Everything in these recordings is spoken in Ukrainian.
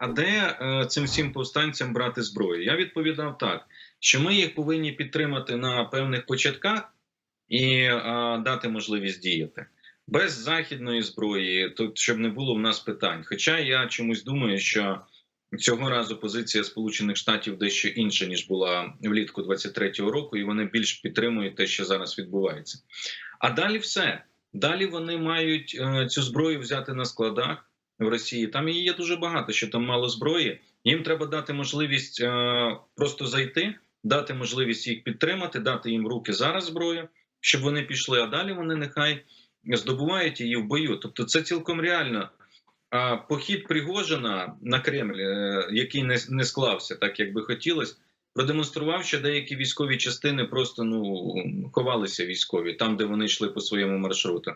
а де е, цим всім повстанцям брати зброю? Я відповідав так, що ми їх повинні підтримати на певних початках і е, дати можливість діяти. Без західної зброї, тут щоб не було в нас питань. Хоча я чомусь думаю, що цього разу позиція Сполучених Штатів дещо інша ніж була влітку 23-го року, і вони більш підтримують те, що зараз відбувається. А далі все. Далі вони мають е, цю зброю взяти на складах в Росії. Там її є дуже багато, що там мало зброї. Їм треба дати можливість е, просто зайти, дати можливість їх підтримати, дати їм руки зараз зброю, щоб вони пішли. А далі вони нехай здобувають її в бою. Тобто, це цілком реально. А похід Пригожина на Кремль, е, який не, не склався так, як би хотілося, продемонстрував, що деякі військові частини просто ну ховалися військові там, де вони йшли по своєму маршруту.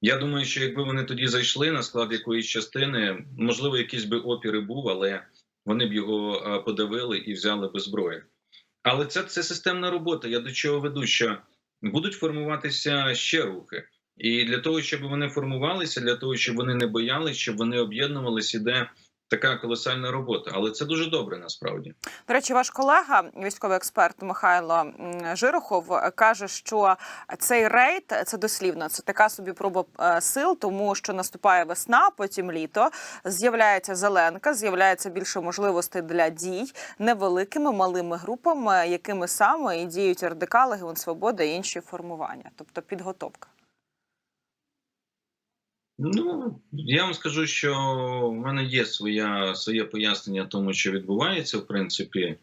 Я думаю, що якби вони тоді зайшли на склад якоїсь частини, можливо, якийсь би опір і був, але вони б його подавили і взяли би зброю. Але це, це системна робота. Я до чого веду, що будуть формуватися ще рухи. І для того, щоб вони формувалися, для того, щоб вони не боялися, щоб вони об'єднувалися, іде така колосальна робота. Але це дуже добре насправді. До речі, ваш колега, військовий експерт Михайло Жирохов, каже, що цей рейд це дослівно, це така собі проба е, сил, тому що наступає весна, потім літо. З'являється зеленка, з'являється більше можливостей для дій невеликими малими групами, якими саме і діють РДК, Легіон Свобода і інші формування, тобто підготовка. Ну я вам скажу, що в мене є своя своє пояснення тому, що відбувається, в принципі,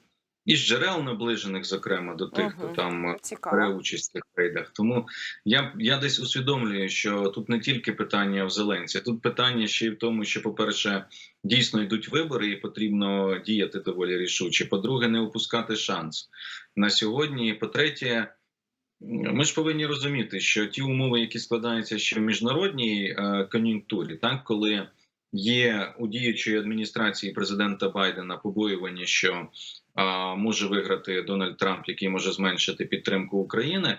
із джерел наближених, зокрема, до тих, хто Мгм. там бере участь в цих рейдах. Тому я я десь усвідомлюю, що тут не тільки питання в Зеленці, тут питання ще й в тому, що, по-перше, дійсно йдуть вибори, і потрібно діяти доволі рішуче. По-друге, не упускати шанс на сьогодні. І по-третє, ми ж повинні розуміти, що ті умови, які складаються ще в міжнародній е, кон'юнктурі, так коли є у діючої адміністрації президента Байдена побоювання, що а, може виграти Дональд Трамп, який може зменшити підтримку України.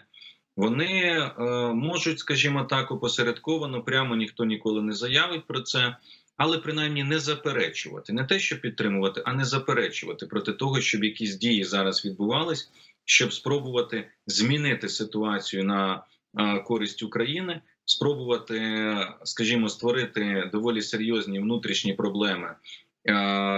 Вони е, можуть, скажімо так, опосередковано, прямо ніхто ніколи не заявить про це, але принаймні не заперечувати, не те, що підтримувати, а не заперечувати проти того, щоб якісь дії зараз відбувались, щоб спробувати змінити ситуацію на е, користь України, спробувати, скажімо, створити доволі серйозні внутрішні проблеми е,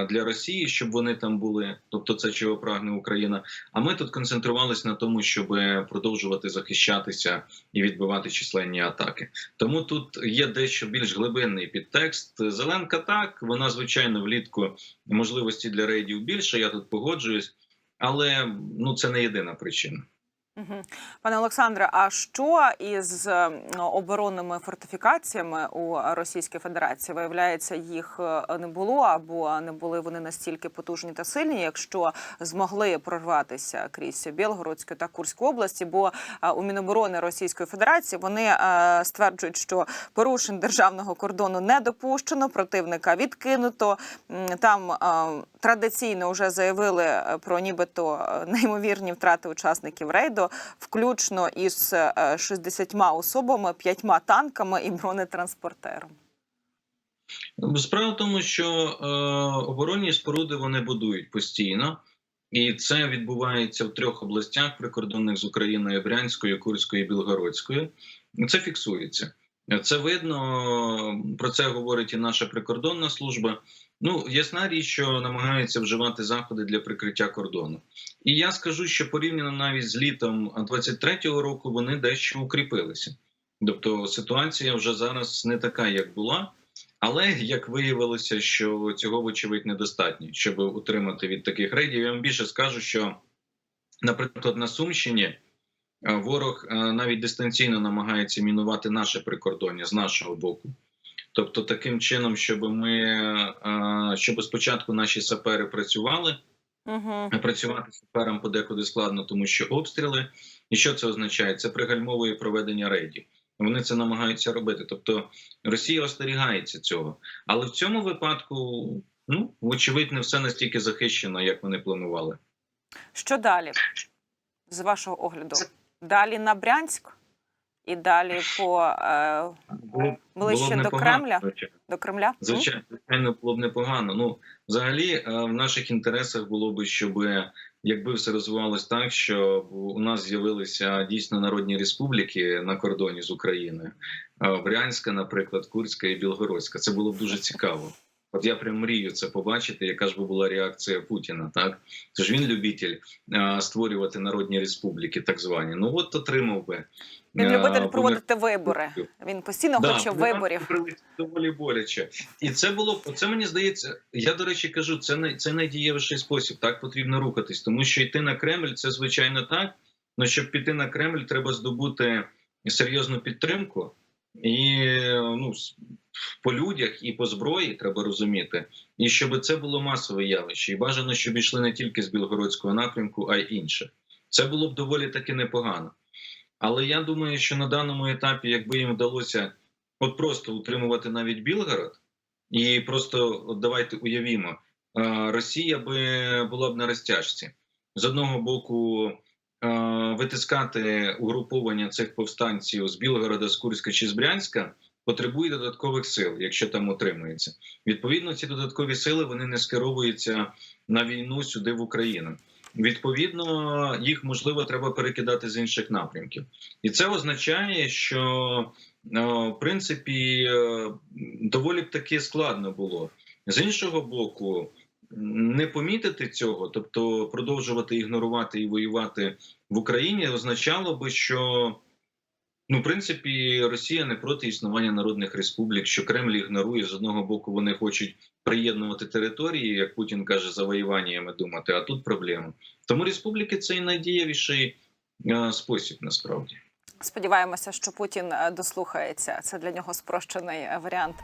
для Росії, щоб вони там були, тобто це чого прагне Україна. А ми тут концентрувалися на тому, щоб продовжувати захищатися і відбивати численні атаки. Тому тут є дещо більш глибинний підтекст. Зеленка так вона звичайно влітку можливості для рейдів більше. Я тут погоджуюсь, але ну це не єдина причина. Пане Олександре, а що із е, оборонними фортифікаціями у Російській Федерації? Виявляється, їх е, не було або не були вони настільки потужні та сильні, якщо змогли прорватися крізь Білгородську та Курську області. Бо е, у Міноборони Російської Федерації вони стверджують, що порушень державного кордону не допущено, противника відкинуто. Там традиційно вже заявили про нібито неймовірні втрати учасників рейду, включно із е, 60 особами, 5 танками і бронетранспортером. Справа в тому, що е, оборонні споруди вони будують постійно, і це відбувається в трьох областях прикордонних з Україною: Брянською, Курською і Білгородською. Це фіксується. Це видно, про це говорить і наша прикордонна служба. Ну, ясна річ, що намагаються вживати заходи для прикриття кордону. І я скажу, що порівняно навіть з літом 23-го року вони дещо укріпилися. Тобто ситуація вже зараз не така, як була. Але як виявилося, що цього вочевидь недостатньо, щоб утримати від таких рейдів. Я вам більше скажу, що, наприклад, на Сумщині ворог е, навіть дистанційно намагається мінувати наше прикордоння з нашого боку. Тобто, таким чином, щоб ми е, щоб спочатку наші сапери працювали, Угу. працювати саперам подекуди складно, тому що обстріли. І що це означає? Це пригальмовує проведення рейдів. Вони це намагаються робити. Тобто Росія остерігається цього. Але в цьому випадку, ну вочевидь, не все настільки захищено, як вони планували. Що далі? З вашого огляду? Далі на Брянськ і далі по е, Було, Ближче було до Кремля? до Кремля. Звичайно, звичайно, було б непогано. Ну, взагалі, е, в наших інтересах було б, щоб якби все розвивалось так, що у нас з'явилися дійсно народні республіки на кордоні з Україною, Е, Брянська, наприклад, Курська і Білгородська. Це було б дуже цікаво. От я прям мрію це побачити, яка ж би була реакція Путіна. Так це ж він любитель е, створювати народні республіки, так звані. Ну от отримав би Він е, любитель помер- проводити вибори. Він постійно Да, хоче виборів. доволі боляче, і це було це мені здається. Я до речі кажу, це най, це найдієвіший спосіб. Так потрібно рухатись, тому що йти на Кремль це звичайно так. але щоб піти на Кремль, треба здобути серйозну підтримку, і ну по людях і по зброї треба розуміти, і щоб це було масове явище, і бажано, щоб йшли не тільки з білгородського напрямку, а й інше. Це було б доволі таки непогано. Але я думаю, що на даному етапі, якби їм вдалося от просто утримувати навіть Білгород, і просто от давайте уявімо, Росія би була б на розтяжці. З одного боку, витискати угруповання цих повстанців з Білгорода, з Курська чи з Брянська потребує додаткових сил, якщо там утримується. Відповідно, ці додаткові сили вони не скеровуються на війну сюди в Україну. Відповідно, їх можливо треба перекидати з інших напрямків, і це означає, що е, в принципі е, доволі б таки складно було з іншого боку. Не помітити цього, тобто продовжувати ігнорувати і воювати в Україні, означало би, що ну, в принципі, Росія не проти існування народних республік, що Кремль ігнорує з одного боку, вони хочуть приєднувати території, як Путін каже, завоюваннями думати. А тут проблема. Тому республіки це і найдієвіший е, спосіб насправді. Сподіваємося, що Путін е, дослухається. Це для нього спрощений е, варіант.